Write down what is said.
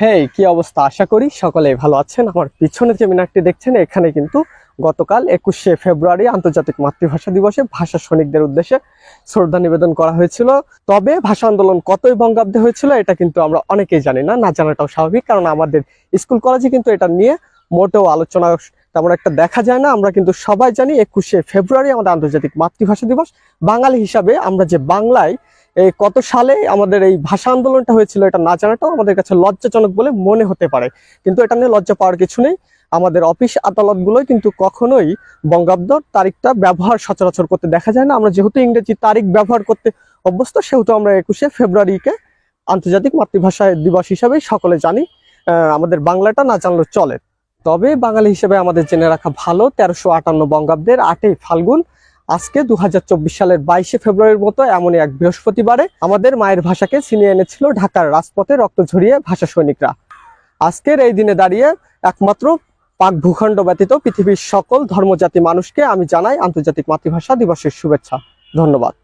হেই কি অবস্থা? আশা করি সকলে ভালো আছেন। আমার পিছনে যে মিনারটি দেখছেন, এখানে কিন্তু গতকাল একুশে ফেব্রুয়ারি আন্তর্জাতিক মাতৃভাষা দিবসে ভাষা সৈনিকদের উদ্দেশ্যে শ্রদ্ধা নিবেদন করা হয়েছিল। তবে ভাষা আন্দোলন কতই বঙ্গাব্দে হয়েছিল, এটা কিন্তু আমরা অনেকেই জানি না। না জানাটাও স্বাভাবিক, কারণ আমাদের স্কুল কলেজে কিন্তু এটা নিয়ে মোটেও আলোচনা তেমন একটা দেখা যায় না। আমরা কিন্তু সবাই জানি, একুশে ফেব্রুয়ারি আমাদের আন্তর্জাতিক মাতৃভাষা দিবস। বাঙালি হিসাবে আমরা যে বাংলায় এই কত সালে আমাদের এই ভাষা আন্দোলনটা হয়েছিল এটা না জানাটাও আমাদের কাছে লজ্জাজনক বলে মনে হতে পারে। কিন্তু এটা নিয়ে লজ্জা পাওয়ার কিছু নেই। আমাদের অফিস আদালতগুলোই কিন্তু কখনোই বঙ্গাব্দ তারিখটা ব্যবহার সচরাচর করতে দেখা যায় না। আমরা যেহেতু ইংরেজি তারিখ ব্যবহার করতে অভ্যস্ত, সেহেতু আমরা একুশে ফেব্রুয়ারিকে আন্তর্জাতিক মাতৃভাষা দিবস হিসাবে সকলে জানি। আমাদের বাংলাটা না জানলেও চলে। তবে বাঙালি হিসেবে আমাদের জেনে রাখা ভালো, তেরোশো আটান্ন বঙ্গাব্দের আটই ফাল্গুন আজকে দু হাজার চব্বিশ সালের বাইশে ফেব্রুয়ারির মতো এমনই এক বৃহস্পতিবারে আমাদের মায়ের ভাষাকে ছিনিয়ে এনেছিল ঢাকার রাজপথে রক্ত ঝরিয়ে ভাষা সৈনিকরা। আজকের এই দিনে দাঁড়িয়ে একমাত্র পাক ভূখণ্ড ব্যতীত পৃথিবীর সকল ধর্মজাতি মানুষকে আমি জানাই আন্তর্জাতিক মাতৃভাষা দিবসের শুভেচ্ছা। ধন্যবাদ।